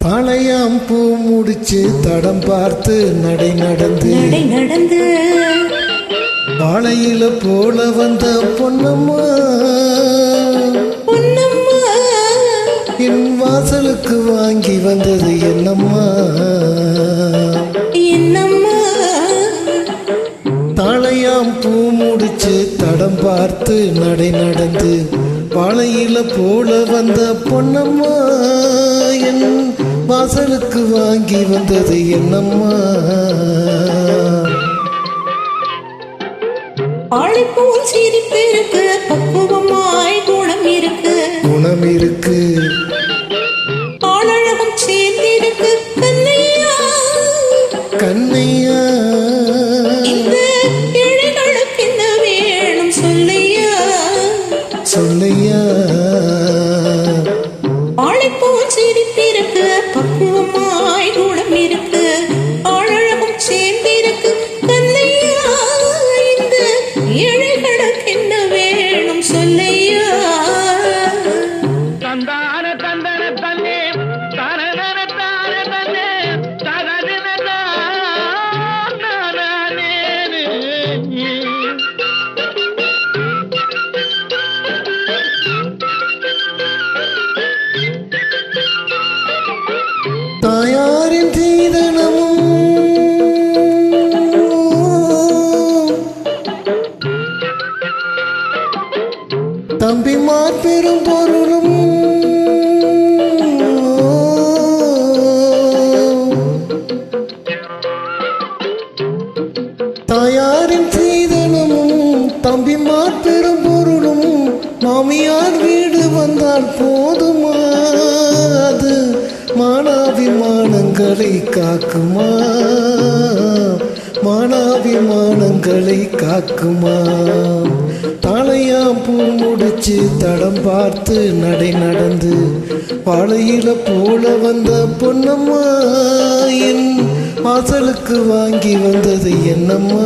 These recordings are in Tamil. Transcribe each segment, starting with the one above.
பாளையாம் பூ முடிச்சு தடம் பார்த்து நடை நடந்து நடை நடந்து வாழையில போல வந்த பொன்னம்மா. என் வாசலுக்கு வாங்கி வந்தது என்னம்மா? என்னம்மா? தாளையாம் பூ முடிச்சு தடம் பார்த்து நடை நடந்து வாழையில போல வந்த பொன்னம்மா என் வாசலுக்கு வாங்கி வந்தது என்னம்மா? ஆளைப்போல் சிரிப்பு இருக்கு பக்குவமாய் குணம் இருக்கு. குணம் இருக்கு. சேர்ந்திருக்கு கண்ணையா? கண்ணையா? இந்த இழைகளுக்கு என்ன வேணும் சொல்லையா? சொல்லையா? சிரிப்பு இருக்கு தம்பிமார் பெரும் பொருளும். தாயாரின் சீதனமும் தம்பிமார் பெரும் பொருளும் மாமியார் வீடு வந்தால் போதுமா அது மானாபிமானங்களை காக்குமா? மானாபிமானங்களை காக்குமா? தாளையாம் பூ முடிச்சு தடம் பார்த்து நடை நடந்து வாழையில போல வந்த பொன்னம்மா என் வாசலுக்கு வாங்கி வந்தது என்னம்மா?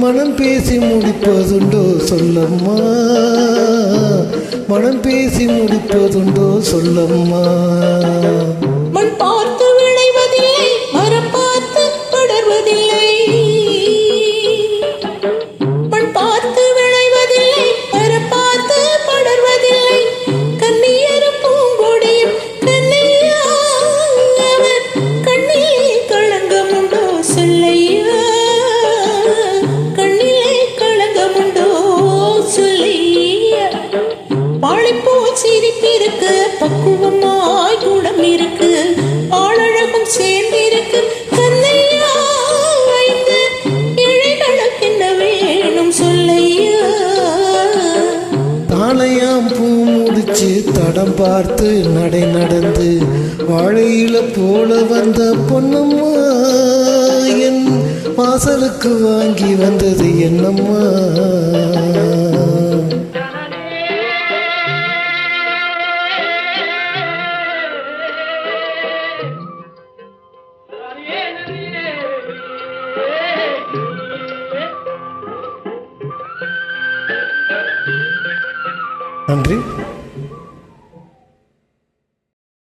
மனம் பேசி முடிப்பதுண்டோ சொல்லம்மா? மனம் பேசி முடிப்பதுண்டோ சொல்லம்மா? வாழைப்பூ சிரிப்பிருக்கு பக்குவமாய் குணம் இருக்கு. ஆளழகும் சேர்ந்திருக்கு கண்ணையா இழைகளுக்கு என்ன வேணும் சொல்லையா? தானையாம் பூ முடிச்சு தடம் பார்த்து நடை நடந்து வாழையில போல வந்த பொன்னம்மா என் வாசலுக்கு வாங்கி வந்தது என்னம்மா? நன்றி